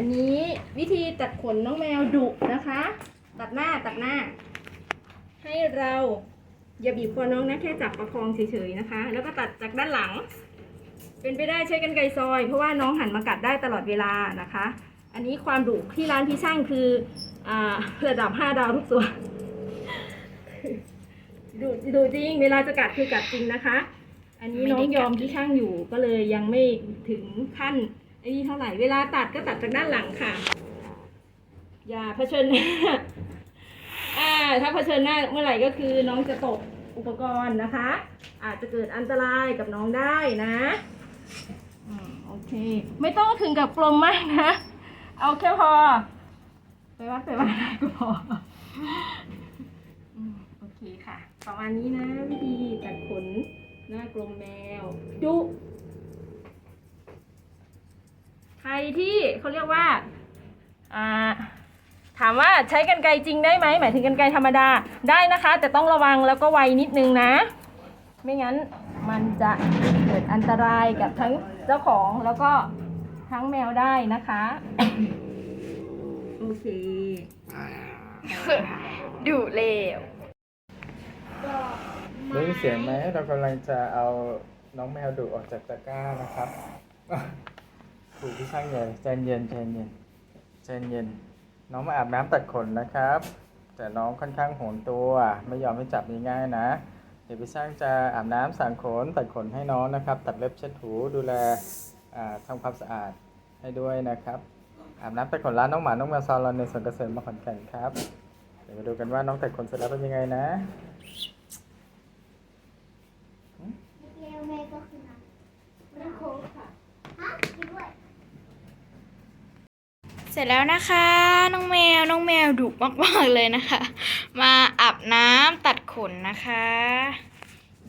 อันนี้วิธีตัดขนน้องแมวดุนะคะ ตัดหน้าตัดหน้า ให้เราอย่าบีบคอน้องนะแค่จับประคองเฉยๆนะคะ แล้วก็ตัดจากด้านหลัง เป็นไปได้ใช้กันไกรซอย เพราะว่าน้องหันมากัดได้ตลอดเวลานะคะ อันนี้ความดุที่ร้านพี่ช่างคืออระดับ5ดาวทุกตัวดุดุจริง เวลาจะกัดคือกัดจริงนะคะ อันนี้น้องยอมที่ช่างอยู่ก็เลยยังไม่ถึงขั้น นี่เท่าไหร่ เวลาตัดก็ตัดจากด้านหลังค่ะ อย่าเผชิญหน้าอ่าถ้าเผชิญหน้าเมื่อไหร่ก็คือน้องจะตกอุปกรณ์นะคะ อาจจะเกิดอันตรายกับน้องได้นะอโอเค ไม่ต้องถึงกับกลมมากนะ เอาแค่พอ ไปวัดไปวัดก็พอโอเคค่ะ ประมาณนี้นะวิธีตัดขนหน้ากลมแมวดุ รที่เขาเรียกว่าอ่าถามว่าใช้กันไกรจริงได้ไหมหมายถึงกันไกรธรรมดาได้นะคะ แต่ต้องระวังแล้วก็ไวนิดนึงนะ ไม่งั้นมันจะเกิดอันตรายกับทั้งเจ้าของแล้วก็ทั้งแมวได้นะคะ โอเคดุเลวได้ยินเสียงไหมเรากำลังจะเอาน้องแมวดุออกจากตะกร้านะครับ ถูกพี่ช่างใหญ่ใจเย็นใจเย็นใจเย็น น้องมาอาบน้ำตัดขนนะครับ แต่น้องค่อนข้างโหนตัว ไม่ยอมให้จับง่ายๆนะ เดี๋ยวพี่ช่างจะอาบน้ำสางขนตัดขนให้น้องนะครับ ตัดเล็บเช็ดถูดูแลอ่าทำความสะอาดให้ด้วยนะครับอาบน้ำตัดขนร้านน้องหมา น้องแมวซาลอนในสวนเกษตรมาขอนแก่นครับ เดี๋ยวมาดูกันว่าน้องตัดขนเสร็จแล้วเป็นยังไงนะเร็วแม่ก็คือน้ำน้ำโค้กค่ะ ฮะกินด้วย เส ร็จแล้วนะคะ น้องแมวน้องแมวดุมากๆเลยนะคะ มาอาบน้ำตัดขนนะคะ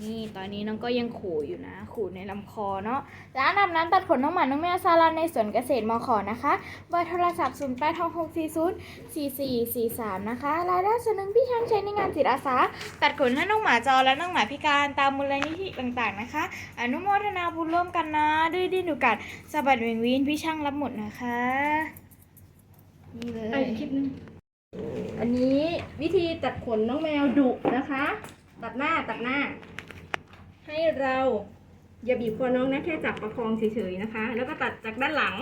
นี่ตอนนี้น้องก็ยังขู่อยู่นะ ขู่ในลำคอเนาะร้านอาบน้ำตัดขนน้องหมาน้องแมวซาลอนในสวนเกษตรมขอนะคะเบอร์โทรศัพท์0 8 6 6 4 0 4 4 4 3นะคะรายได้ส่วนหนึ่งพี่ช้างใช้ในงานจิตอาสา ตัดขนให้น้องหมาจรและน้องหมาพิการตามมูลนิธิต่างๆนะคะ อนุโมทนาบุญร่วมกันนะดื้อดิ้นดุกัดสบัดเวงวินพี่ช่างรับหมดนะคะ นี่เลไอ้ยคลิปนึงอันนี้วิธีตัดขนน้องแมวดุนะคะ ตัดหน้าตัดหน้า ให้เราอย่าบีบคอน้องนะแค่จับประคองเฉยๆนะคะ แล้วก็ตัดจากด้านหลัง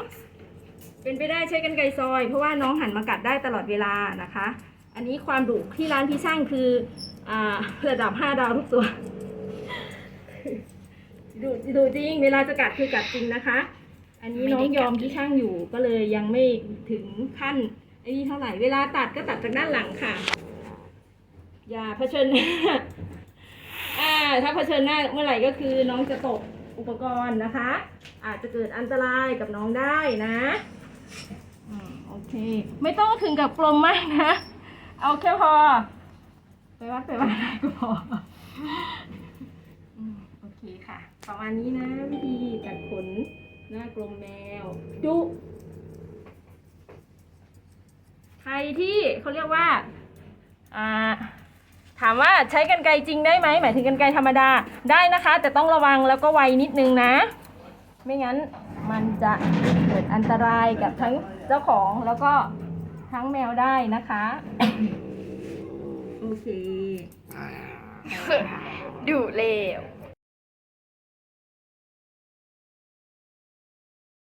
เป็นไปได้ใช้กันไกรซอย เพราะว่าน้องหันมากัดได้ตลอดเวลานะคะ อันนี้ความดุที่ร้านพี่ช่างคืออ่าระดับ5ดาวทุกตัวดุดุจริง เวลาจะกัดคือกัดจริงนะคะ อันนี้น้องยอมที่ช่างอยู่ก็เลยยังไม่ถึงขั้นไอ้นี่เท่าไหร่เวลาตัดก็ตัดจากด้านหลังค่ะ อย่าเผชิญหน้าอ่าถ้าเผชิญหน้าเมื่อไหร่ก็คือน้องจะตกอุปกรณ์นะคะ อาจจะเกิดอันตรายกับน้องได้นะอืมโอเค ไม่ต้องถึงกับกลมมากนะ เอาแค่พอ ไปวัดไปวัดได้ก็พออืมโอเคค่ะ ประมาณนี้นะวิธีตัดขน หน้ากลมแมวดุใครที่เขาเรียกว่าอ่าถามว่าใช้กันไกรจริงได้ไหมหมายถึงกันไกรธรรมดาได้นะคะ แต่ต้องระวังแล้วก็ไวนิดนึงนะ ไม่งั้นมันจะเกิดอันตรายกับทั้งเจ้าของแล้วก็ทั้งแมวได้นะคะ โอเคดุเลว